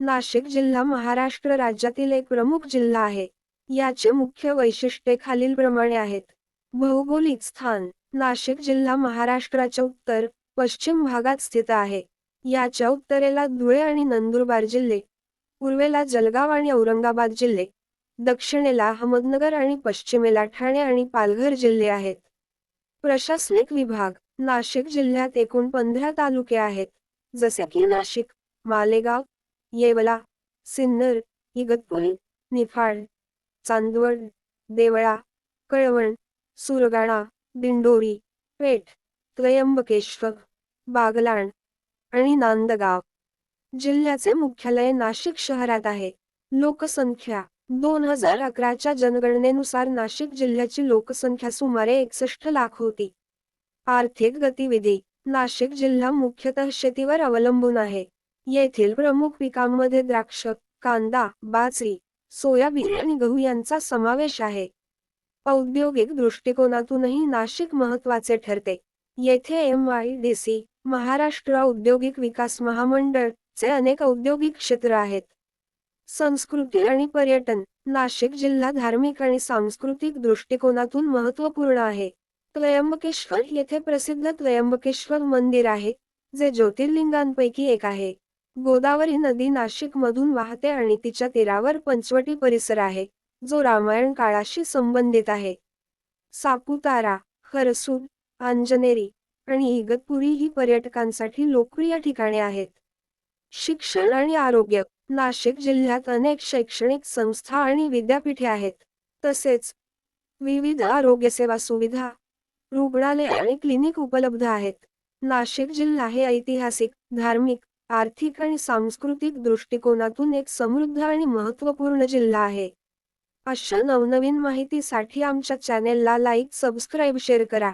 नाशिक जिल्हा महाराष्ट्र राज्यातील एक प्रमुख जिल्हा आहे. याचे मुख्य वैशिष्ट्ये खालीलप्रमाणे आहेत. भौगोलिक स्थान नाशिक जिल्हा महाराष्ट्राच्या उत्तर पश्चिम भागात स्थित आहे. याच्या उत्तरेला धुळे आणि नंदुरबार जिल्हे पूर्वेला जलगाव आणि औरंगाबाद जिल्हे दक्षिणेला अहमदनगर आणि पश्चिमेला ठाणे आणि पालघर जिल्हे आहेत. प्रशासनिक विभाग नाशिक जिल्ह्यात एकूण पंधरा तालुके आहेत. जसे की नाशिक मालेगाव येवला सिन्नर इगतपुरी निफाड चांदवड देवळा कळवण सुरगाणा दिंडोरी पेठ त्र्यंबकेश्वर बागलाण आणि नांदगाव. जिल्ह्याचे मुख्यालय नाशिक शहरात आहे. लोकसंख्या दोन हजार अकराच्या जनगणनेनुसार नाशिक जिल्ह्याची लोकसंख्या सुमारे एकसष्ट लाख होती. आर्थिक गतिविधी नाशिक जिल्हा मुख्यतः शेतीवर अवलंबून आहे. येथील प्रमुख पिकांमध्ये द्राक्ष कांदा बाजरी सोयाबीन आणि गहू यांचा समावेश आहे. औद्योगिक दृष्टिकोनातूनही नाशिक महत्त्वाचे ठरते. येथे M Y D C Maharashtra औद्योगिक विकास महामंडळ चे अनेक औद्योगिक क्षेत्र आहेत. संस्कृती आणि पर्यटन नाशिक जिल्हा धार्मिक आणि सांस्कृतिक दृष्टिकोनातून महत्त्वपूर्ण आहे. त्र्यंबकेश्वर येथे प्रसिद्ध त्र्यंबकेश्वर मंदिर आहे जे ज्योतिर्लिंगांपैकी एक आहे. गोदावरी नदी नाशिक मधून वाहते आणि तिच्या तीरावर पंचवटी परिसर आहे जो रामायण काळाशी संबंधित आहे. सापुतारा खरसूर अंजनेरी आणि इगतपुरी ही पर्यटकांसाठी लोकप्रिय ठिकाणे आहेत. शिक्षण आणि आरोग्य नाशिक जिल्ह्यात अनेक शैक्षणिक संस्था आणि विद्यापीठे आहेत तसेच विविध आरोग्यसेवा सुविधा रुग्णालय आणि क्लिनिक उपलब्ध आहेत. नाशिक जिल्हा हे ऐतिहासिक धार्मिक आर्थिक आणि सांस्कृतिक दृष्टिकोनातून एक समृद्ध आणि महत्त्वपूर्ण जिल्हा आहे. अशा नवनवीन माहितीसाठी आमच्या चॅनेलला लाईक सबस्क्राईब शेअर करा.